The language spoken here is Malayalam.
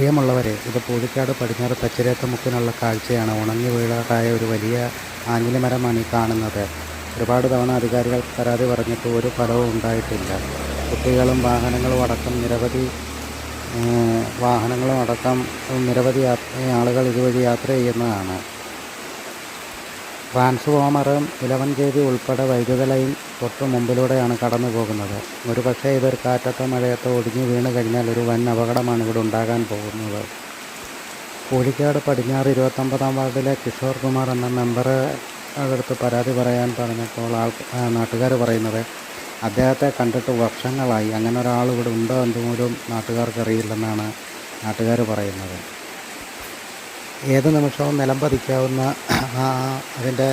പ്രിയമുള്ളവരെ ഇത് പൂഴിക്കാട് പടിഞ്ഞാറ് തച്ചിരേത്തമുക്കിനുള്ള കാഴ്ചയാണ്. ഉണങ്ങി വീഴാറായ ഒരു വലിയ ആഞ്ഞിലിമരമാണ് ഈ കാണുന്നത്. ഒരുപാട് തവണ അധികാരികൾ പരാതി പറഞ്ഞിട്ട് ഒരു ഫലവും ഉണ്ടായിട്ടില്ല. കുട്ടികളും വാഹനങ്ങളും അടക്കം നിരവധി വാഹനങ്ങളും അടക്കം നിരവധി ആളുകൾ ഇതുവഴി യാത്ര ചെയ്യുന്നതാണ്. ട്രാൻസ്ഫോമറും ഇലവൻ കെ വി ഉൾപ്പെടെ വൈദ്യുത ലൈൻ തൊട്ട് മുമ്പിലൂടെയാണ് കടന്നു പോകുന്നത് ഒരു പക്ഷേ ഇതൊരു കാറ്റത്തോ മഴയത്തോ ഒടിഞ്ഞു വീണ് കഴിഞ്ഞാൽ ഒരു വൻ അപകടമാണ് ഇവിടെ ഉണ്ടാകാൻ പോകുന്നത്. കോഴിക്കാട് പടിഞ്ഞാറ് ഇരുപത്തൊമ്പതാം വാർഡിലെ കിഷോർ കുമാർ എന്ന മെമ്പർ അടുത്ത് പരാതി പറയാൻ പറഞ്ഞപ്പോൾ ആൾ നാട്ടുകാർ പറയുന്നത് അദ്ദേഹത്തെ കണ്ടിട്ട് വർഷങ്ങളായി അങ്ങനെ ഒരാൾ ഇവിടെ ഉണ്ടോ എന്തുപോലും നാട്ടുകാർക്ക് അറിയില്ലെന്നാണ് നാട്ടുകാർ പറയുന്നത്. ഏത് നിമിഷവും നിലം പതിക്കാവുന്ന അതിന്റെ